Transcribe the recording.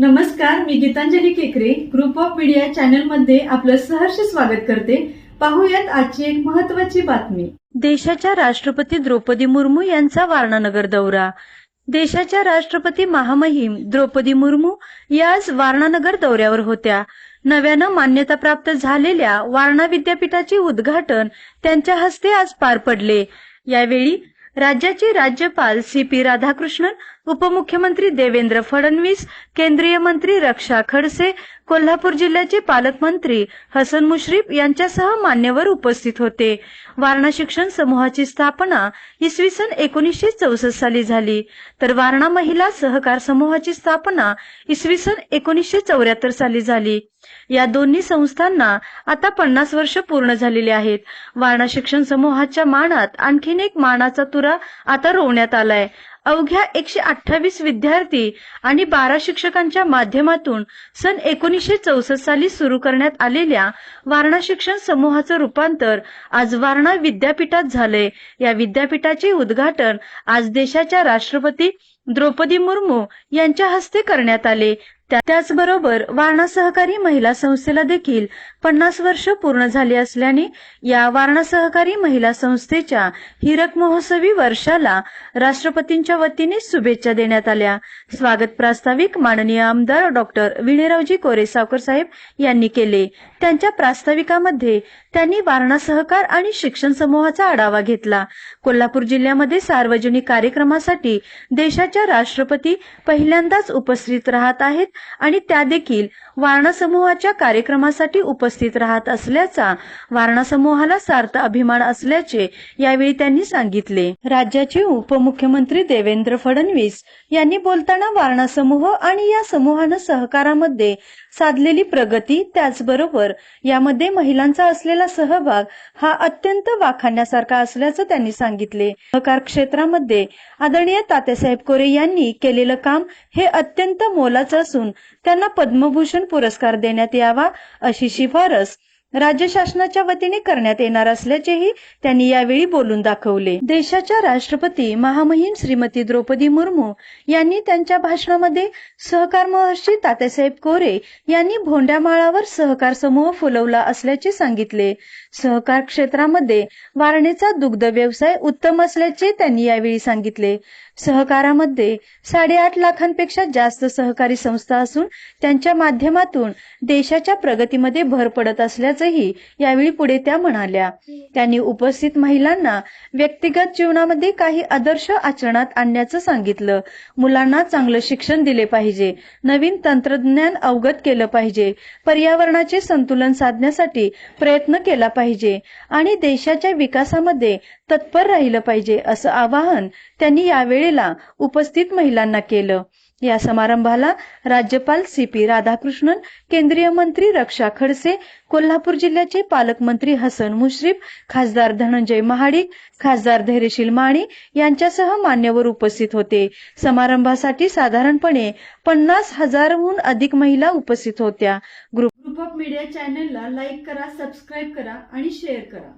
नमस्कार मी गीतांजली केकरे. Group of media चॅनलमध्ये आपलं सहर्ष स्वागत करते. पाहूयात आजची एक महत्वाची बातमी. देशाच्या राष्ट्रपती द्रौपदी मुर्मू यांचा वारणानगर दौरा. देशाच्या राष्ट्रपती महामहिम द्रौपदी मुर्मू या आज वारणानगर दौऱ्यावर होत्या. नव्यानं मान्यताप्राप्त झालेल्या वारणा विद्यापीठाचे उद्घाटन त्यांच्या हस्ते आज पार पडले. यावेळी राज्याचे राज्यपाल सी पी राधाकृष्णन उपमुख्यमंत्री देवेंद्र फडणवीस केंद्रीय मंत्री रक्षा खडसे कोल्हापूर जिल्ह्याचे पालकमंत्री हसन मुश्रीफ यांच्यासह मान्यवर उपस्थित होते. वारणा शिक्षण समूहाची स्थापना इसवी सन एकोणीसशे चौसष्ट साली झाली. तर वारणा महिला सहकार समूहाची स्थापना इसवी सन एकोणीसशे चौऱ्याहत्तर साली झाली. या दोन्ही संस्थांना आता पन्नास वर्ष पूर्ण झालेली आहेत. वारणा शिक्षण समूहाच्या मानात आणखीन एक मानाचा तुरा आता रोवण्यात आलाय. अवघ्या एकशे अठ्ठावीस विद्यार्थी आणि बारा शिक्षकांच्या माध्यमातून सन एकोणीसशे चौसष्ट साली सुरू करण्यात आलेल्या वारणा शिक्षण समूहाचं रूपांतर आज वारणा विद्यापीठात झालंय. या विद्यापीठाचे उद्घाटन आज देशाच्या राष्ट्रपती द्रौपदी मुर्मू यांच्या हस्ते करण्यात आले. त्याचबरोबर वारणा सहकारी महिला संस्थेला देखील पन्नास वर्ष पूर्ण झाली असल्याने या वारणा सहकारी महिला संस्थेच्या हिरक महोत्सवी वर्षाला राष्ट्रपतींच्या वतीने शुभेच्छा देण्यात आल्या. स्वागत प्रास्ताविक माननीय आमदार डॉक्टर विणेरावजी कोरे सावकर साहेब यांनी केले. त्यांच्या प्रास्ताविकामध्ये त्यांनी वारणा सहकार आणि शिक्षण समूहाचा आढावा घेतला. कोल्हापूर जिल्ह्यामध्ये सार्वजनिक कार्यक्रमासाठी देशाच्या राष्ट्रपती पहिल्यांदाच उपस्थित राहत आहेत आणि त्या देखील वारणा समूहाच्या कार्यक्रमासाठी उपस्थित राहत असल्याचा वारणा समूहाला सार्थ अभिमान असल्याचे यावेळी त्यांनी सांगितले. राज्याचे उपमुख्यमंत्री देवेंद्र फडणवीस यांनी बोलताना वारणा समूह आणि या समूहानं सहकारामध्ये साधलेली प्रगती त्याचबरोबर यामध्ये महिलांचा असलेला सहभाग हा अत्यंत वाखाणण्यासारखा असल्याचं त्यांनी सांगितले. सहकार क्षेत्रामध्ये आदरणीय तात्यासाहेब कोरे यांनी केलेलं काम हे अत्यंत मोलाचं असून त्यांना पद्मभूषण पुरस्कार देण्यात यावा अशी शिफारस राज्य शासनाच्या वतीने करण्यात येणार असल्याचेही त्यांनी यावेळी बोलून दाखवले. देशाच्या राष्ट्रपती महामहिम श्रीमती द्रौपदी मुर्मू यांनी त्यांच्या भाषणामध्ये सहकार महर्षी तात्यासाहेब कोरे यांनी भोंड्यामाळावर सहकार समूह फुलवला असल्याचे सांगितले. सहकार क्षेत्रामध्ये वारणेचा दुग्ध व्यवसाय उत्तम असल्याचे त्यांनी यावेळी सांगितले. सहकारामध्ये साडेआठ लाखांपेक्षा जास्त सहकारी संस्था असून त्यांच्या माध्यमातून देशाच्या प्रगतीमध्ये भर पडत असल्याचंही यावेळी पुढे त्या म्हणाल्या. त्यांनी उपस्थित महिलांना व्यक्तिगत जीवनामध्ये काही आदर्श आचरणात आणण्याचं सांगितलं. मुलांना चांगलं शिक्षण दिले पाहिजे. नवीन तंत्रज्ञान अवगत केलं पाहिजे. पर्यावरणाचे संतुलन साधण्यासाठी प्रयत्न केला पाहिजे. आणि देशाच्या विकासामध्ये तत्पर राहिलं पाहिजे असं आवाहन त्यांनी यावेळेला उपस्थित महिलांना केलं. या समारंभाला राज्यपाल सी पी राधाकृष्णन केंद्रीय मंत्री रक्षा खडसे कोल्हापूर जिल्ह्याचे पालकमंत्री हसन मुश्रीफ खासदार धनंजय महाडिक खासदार धैर्यशील माने यांच्यासह मान्यवर उपस्थित होते. समारंभासाठी साधारणपणे पन्नास हजारहून अधिक महिला उपस्थित होत्या. ग्रुप ऑफ मीडिया चॅनलला लाईक करा सबस्क्राईब करा आणि शेअर करा.